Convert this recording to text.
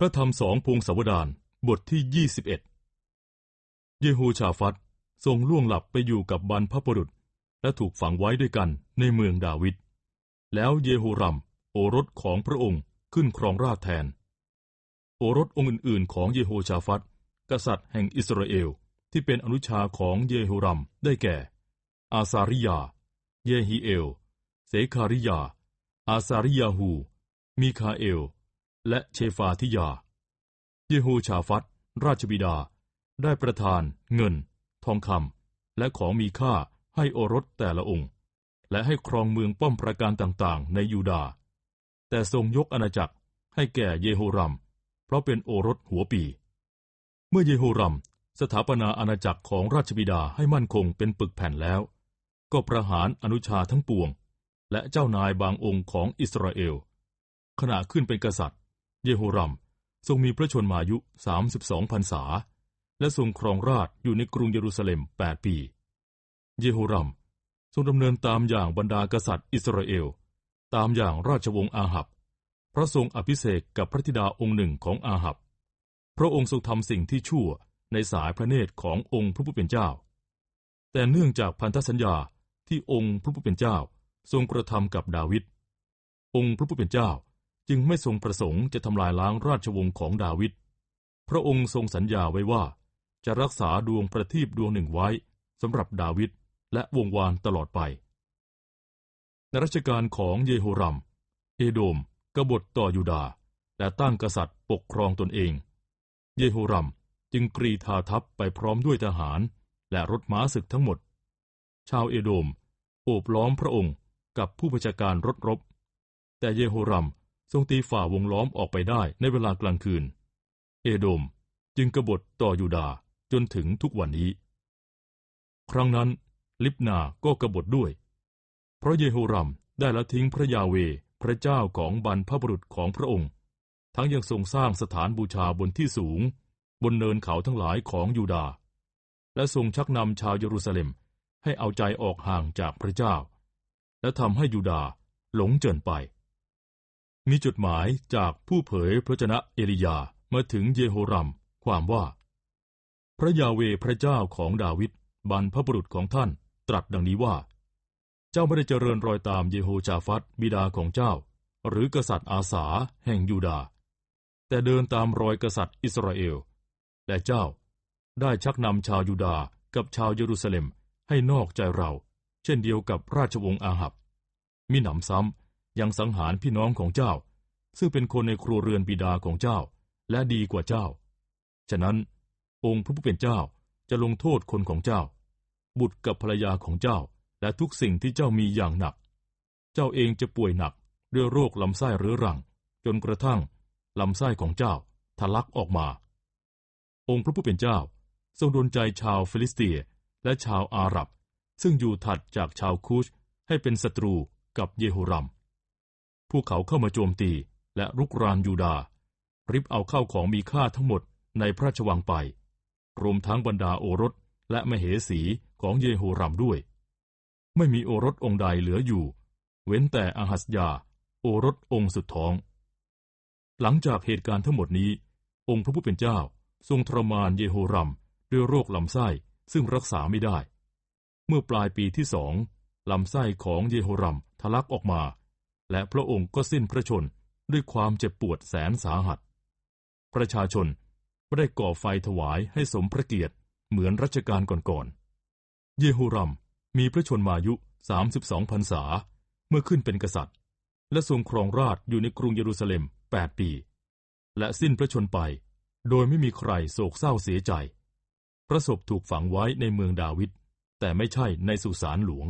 พระธรรมสองพงศาวดารบทที่ยี่สิบเอ็ดเยโฮชาฟัตทรงล่วงหลับไปอยู่กับบรรพบุรุษ และถูกฝังไว้ด้วยกันในเมืองดาวิดแล้วเยโฮรัม โอรสของพระองค์ขึ้นครองราชแทน โอรสองค์อื่นๆ ของเยโฮชาฟัตกษัตริย์แห่งอิสราเอลที่เป็นอนุชาของเยโฮรัมได้แก่ อาซาริยา เยฮีเอล เสคาริยา อาซาริยาหูมีคาเอล และเชฟาทิยา เยโฮชาฟัตราชบิดา ได้ประทานเงิน ทองคำและของมีค่าให้โอรสแต่ละองค์ และให้ครองเมืองป้อมประการต่างๆ ในยูดาห์แต่ทรงยกอาณาจักรให้แก่เยโฮรัม เพราะเป็นโอรสหัวปี เมื่อเยโฮรัม สถาปนาอาณาจักรของราชบิดาให้มั่นคงเป็นปึกแผ่นแล้ว ก็ประหารอนุชาทั้งปวง และเจ้านายบางองค์ของอิสราเอลขณะขึ้นเป็นกษัตริย์ เยโฮรัม ทรงมีพระชนมายุสามสิบสองพรรษา และทรงครองราชอยู่ในกรุงเยรูซาเล็มแปดปี เยโฮรัม ทรงดำเนินตามอย่างบรรดากษัตริย์อิสราเอล ตามอย่างราชวงศ์อาหับ พระทรงอภิเษกกับพระธิดาองค์หนึ่งของอาหับ พระองค์ทรงทำสิ่งที่ชั่วในสายพระเนตรขององค์พระผู้เป็นเจ้า แต่เนื่องจากพันธสัญญาที่องค์พระผู้เป็นเจ้า ทรงกระทำกับดาวิด องค์พระผู้เป็นเจ้า จึงไม่ทรงประสงค์จะทำลายล้างราชวงศ์ของดาวิด พระองค์ทรงสัญญาไว้ว่า จะรักษาดวงประทีปดวงหนึ่งไว้สำหรับดาวิดและวงวานตลอดไป ในรัชกาลของเยโฮรัม เอโดมกบฏต่อยูดาห์และตั้งกษัตริย์ปกครองตนเอง เยโฮรัมจึงกรีธาทัพไปพร้อมด้วยทหาร และรถม้าศึกทั้งหมด ชาวเอโดมโอบล้อมพระองค์กับผู้บัญชาการรถรบ แต่เยโฮรัม ทรงตีฝ่าวงล้อมออกไปได้ในเวลากลางคืน เอโดมจึงกบฏต่อยูดาจนถึงทุกวันนี้ ครั้งนั้น ลิบนาก็กบฏด้วย เพราะเยโฮรัมได้ละทิ้งพระยาเว พระเจ้าของบรรพบุรุษของพระองค์ ทั้งยังทรงสร้างสถานบูชาบนที่สูง บนเนินเขาทั้งหลายของยูดา และทรงชักนำชาวเยรูซาเล็มให้เอาใจออกห่างจากพระเจ้า และทำให้ยูดาหลงเจินไป มีจดหมายจากผู้เผยพระชนะเอลียามาถึงเยโฮรัม ความว่า พระยาเวพระเจ้าของดาวิดบรรพบุรุษของท่าน ตรัสดังนี้ว่า เจ้าไม่ได้เจริญรอยตามเยโฮชาฟัตบิดาของเจ้า หรือกษัตริย์อาสาแห่งยูดาห์แต่เดินตามรอยกษัตริย์อิสราเอล และเจ้าได้ชักนำชาวยูดาห์กับชาวเยรูซาเล็มให้นอกใจเรา เช่นเดียวกับราชวงศ์อาหับ มิหนำซ้ำ ยังสังหารพี่น้องของเจ้า ซึ่งเป็นคนในครัวเรือนบิดาของเจ้า และดีกว่าเจ้า ฉะนั้น องค์พระผู้เป็นเจ้าจะลงโทษคนของเจ้า บุตรกับภรรยาของเจ้า และทุกสิ่งที่เจ้ามีอย่างหนัก เจ้าเองจะป่วยหนักด้วยโรคลำไส้เรื้อรัง จนกระทั่งลำไส้ของเจ้าทะลักออกมา องค์พระผู้เป็นเจ้า ทรงดลใจชาวฟิลิสเตียและชาวอาหรับ ซึ่งอยู่ถัดจากชาวคูชให้เป็นศัตรูกับเยโฮรัม พวกเขาเข้ามาโจมตีและรุกรานยูดา ริบเอาเข้าของมีค่าทั้งหมดในพระราชวังไป รวมทั้งบรรดาโอรสและมเหสีของเยโฮรัมด้วย ไม่มีโอรสองค์ใดเหลืออยู่ เว้นแต่อาหัสยา โอรสองค์สุดท้อง หลังจากเหตุการณ์ทั้งหมดนี้ องค์พระผู้เป็นเจ้าทรงทรมานเยโฮรัมด้วยโรคลำไส้ซึ่งรักษาไม่ได้ เมื่อปลายปีที่สองลำไส้ของเยโฮรัมทะลักออกมา และพระองค์ก็สิ้นพระชนด้วยความเจ็บปวดแสนสาหัส ประชาชนไม่ได้ก่อไฟถวายให้สมพระเกียรติเหมือนรัชกาลก่อนๆ เยโฮรัมมีพระชนมายุสามสิบสองพรรษา เมื่อขึ้นเป็นกษัตริย์ และทรงครองราชอยู่ในกรุงเยรูซาเล็มแปดปี และสิ้นพระชนไป โดยไม่มีใครโศกเศร้าเสียใจ พระศพถูกฝังไว้ในเมืองดาวิดแต่ไม่ใช่ในสุสานหลวง